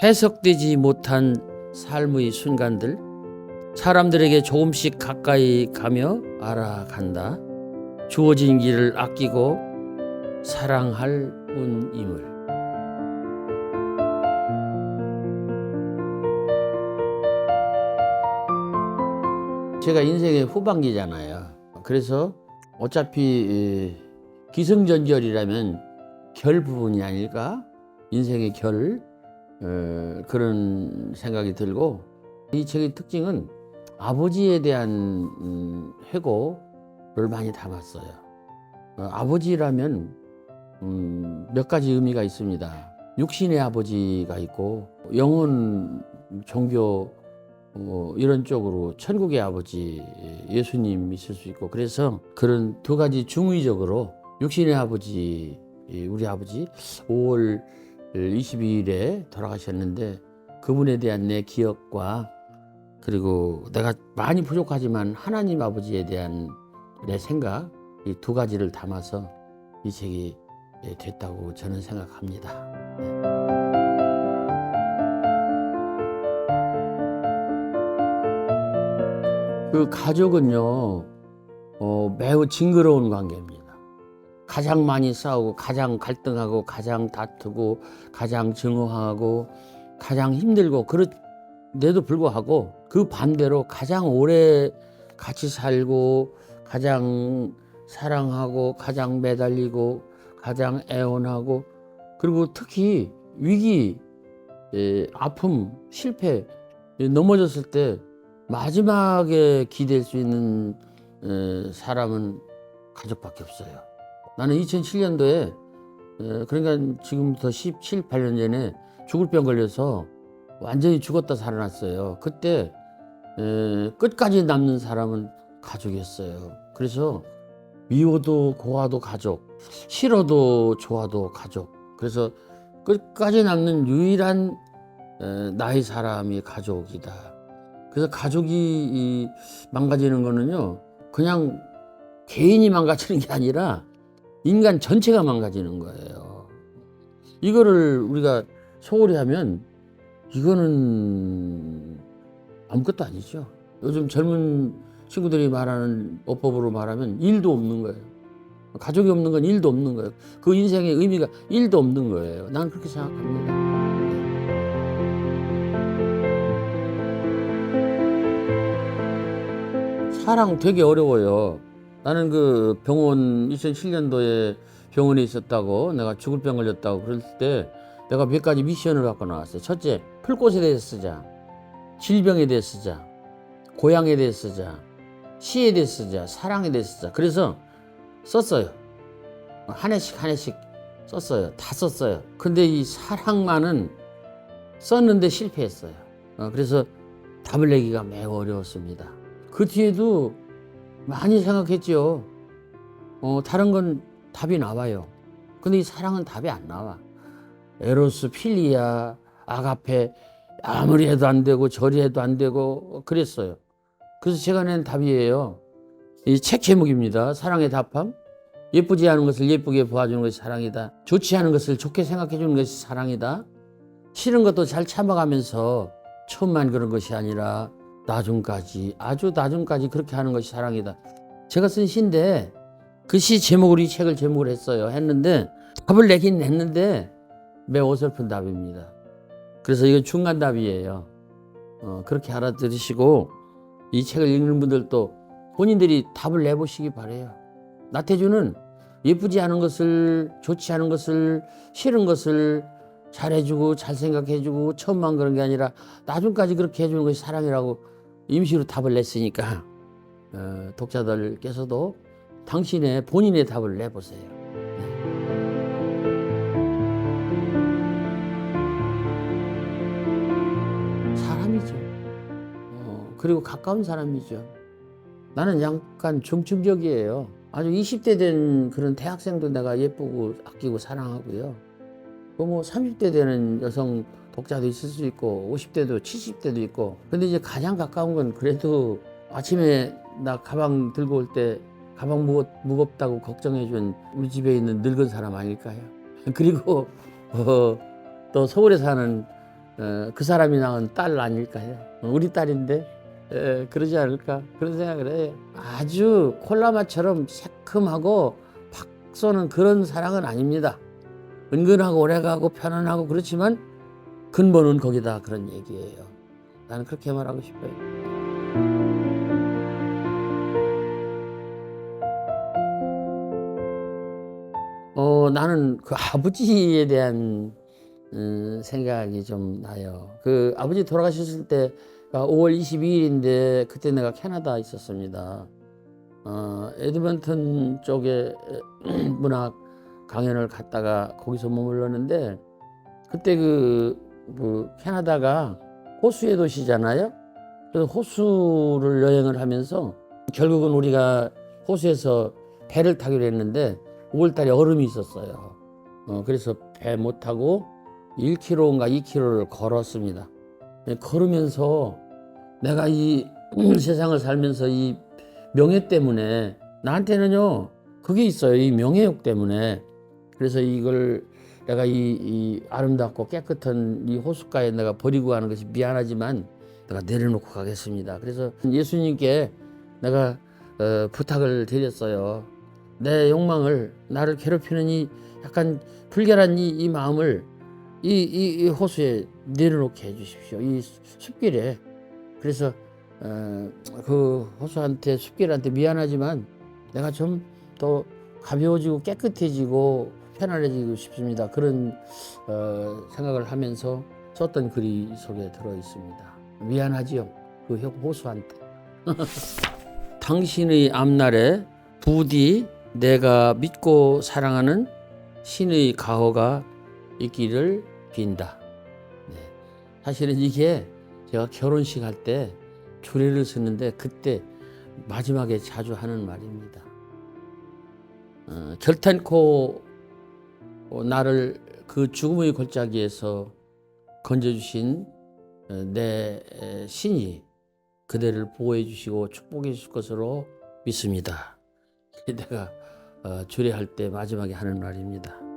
해석되지 못한 삶의 순간들, 사람들에게 조금씩 가까이 가며 알아간다. 주어진 길을 아끼고 사랑할 뿐임을. 제가 인생의 후반기잖아요. 그래서 어차피 이, 기승전결이라면 결 부분이 아닐까? 인생의 결 어, 그런 생각이 들고 이 책의 특징은 아버지에 대한 음, 회고를 많이 담았어요. 어, 아버지라면 음, 몇 가지 의미가 있습니다. 육신의 아버지가 있고 영혼 종교 뭐 이런 쪽으로 천국의 아버지 예수님 있을 수 있고 그래서 그런 두 가지 중의적으로 육신의 아버지 우리 아버지 5월 22일에 돌아가셨는데 그분에 대한 내 기억과 그리고 내가 많이 부족하지만 하나님 아버지에 대한 내 생각 이 두 가지를 담아서 이 책이 됐다고 저는 생각합니다. 그 가족은요 어, 매우 징그러운 관계입니다. 가장 많이 싸우고 가장 갈등하고 가장 다투고 가장 증오하고 가장 힘들고 그런데도 불구하고 그 반대로 가장 오래 같이 살고 가장 사랑하고 가장 매달리고 가장 애원하고 그리고 특히 위기, 에, 아픔, 실패 에, 넘어졌을 때 마지막에 기댈 수 있는 에, 사람은 가족밖에 없어요. 나는 2007년도에 그러니까 지금부터 17, 8년 전에 죽을 병 걸려서 완전히 죽었다 살아났어요. 그때 에, 끝까지 남는 사람은 가족이었어요. 그래서 미워도 고와도 가족, 싫어도 좋아도 가족. 그래서 끝까지 남는 유일한 에, 나의 사람이 가족이다. 그래서 가족이 이 망가지는 거는요, 그냥 개인이 망가지는 게 아니라 인간 전체가 망가지는 거예요. 이거를 우리가 소홀히 하면 이거는 아무것도 아니죠. 요즘 젊은 친구들이 말하는 어법으로 말하면 일도 없는 거예요. 가족이 없는 건 일도 없는 거예요. 그 인생의 의미가 일도 없는 거예요. 나는 그렇게 생각합니다. 사랑 되게 어려워요. 나는 그 병원 2007년도에 병원에 있었다고 내가 죽을 병 걸렸다고 그럴 때 내가 몇 가지 미션을 갖고 나왔어요. 첫째, 풀꽃에 대해서 쓰자. 질병에 대해서 쓰자. 고향에 대해서 쓰자. 시에 대해서 쓰자. 사랑에 대해서 쓰자. 그래서 썼어요. 한 해씩 한 해씩 썼어요. 다 썼어요. 근데 이 사랑만은 썼는데 실패했어요. 어, 그래서 답을 내기가 매우 어려웠습니다. 그 뒤에도 많이 생각했죠. 어, 다른 건 답이 나와요. 근데 이 사랑은 답이 안 나와. 에로스, 필리아, 아가페 아무리 해도 안 되고 저리 해도 안 되고 그랬어요. 그래서 제가 낸 답이에요. 이 책 제목입니다. 사랑의 답함. 예쁘지 않은 것을 예쁘게 보아주는 것이 사랑이다. 좋지 않은 것을 좋게 생각해 주는 것이 사랑이다. 싫은 것도 잘 참아가면서 처음만 그런 것이 아니라 나중까지 아주 나중까지 그렇게 하는 것이 사랑이다. 제가 쓴 시인데 그 시 제목으로 이 책을 제목을 했어요. 했는데 답을 내긴 했는데 매우 어설픈 답입니다. 그래서 이건 중간 답이에요. 어, 그렇게 알아들으시고 이 책을 읽는 분들도 본인들이 답을 내보시기 바래요. 나태주는 예쁘지 않은 것을 좋지 않은 것을 싫은 것을 잘해주고 잘 생각해주고 처음만 그런 게 아니라 나중까지 그렇게 해주는 것이 사랑이라고 임시로 답을 냈으니까 어, 독자들께서도 당신의 본인의 답을 내보세요. 네. 사람이죠. 어, 그리고 가까운 사람이죠. 나는 약간 중증적이에요. 아주 20대 된 그런 대학생도 내가 예쁘고 아끼고 사랑하고요. 그뭐 30대 되는 여성 독자도 있을 수 있고 50대도 70대도 있고 근데 이제 가장 가까운 건 그래도 아침에 나 가방 들고 올 때 가방 무겁, 무겁다고 걱정해 준 우리 집에 있는 늙은 사람 아닐까요? 그리고 어, 또 서울에 사는 어, 그 사람이 낳은 딸 아닐까요? 우리 딸인데 에, 그러지 않을까 그런 생각을 해요. 아주 콜라맛처럼 새큼하고 팍 쏘는 그런 사랑은 아닙니다. 은근하고 오래가고 편안하고 그렇지만 근본은 거기다 그런 얘기예요. 나는 그렇게 말하고 싶어요. 어, 나는 그 아버지에 대한 음, 생각이 좀 나요. 그 아버지 돌아가셨을 때 5월 22일인데 그때 내가 캐나다 있었습니다. 어, 에드먼턴 쪽에 문학 강연을 갔다가 거기서 머물렀는데 그때 그, 그 캐나다가 호수의 도시잖아요. 그래서 호수를 여행을 하면서 결국은 우리가 호수에서 배를 타기로 했는데 5월달에 얼음이 있었어요. 어, 그래서 배 못 타고 1km인가 2km를 걸었습니다. 네, 걸으면서 내가 이 세상을 살면서 이 명예 때문에 나한테는요 그게 있어요. 이 명예욕 때문에 그래서 이걸 내가 이, 이 아름답고 깨끗한 이 호숫가에 내가 버리고 가는 것이 미안하지만 내가 내려놓고 가겠습니다. 그래서 예수님께 내가 어, 부탁을 드렸어요. 내 욕망을 나를 괴롭히는 이 약간 불결한 이, 이 마음을 이, 이, 이 호수에 내려놓게 해주십시오. 이 숲길에. 그래서 어, 그 호수한테 숲길한테 미안하지만 내가 좀 더 가벼워지고 깨끗해지고 편안해지고 싶습니다. 그런 어, 생각을 하면서 썼던 글이 속에 들어 있습니다. 미안하지요. 그 호수한테. 당신의 앞날에 부디 내가 믿고 사랑하는 신의 가호가 있기를 빈다. 네. 사실은 이게 제가 결혼식 할 때 주례를 쓰는데 그때 마지막에 자주 하는 말입니다. 어, 결탄코 나를 그 죽음의 골짜기에서 건져주신 어, 내 신이 그대를 보호해 주시고 축복해 주실 것으로 믿습니다. 내가 어, 주례할 때 마지막에 하는 말입니다.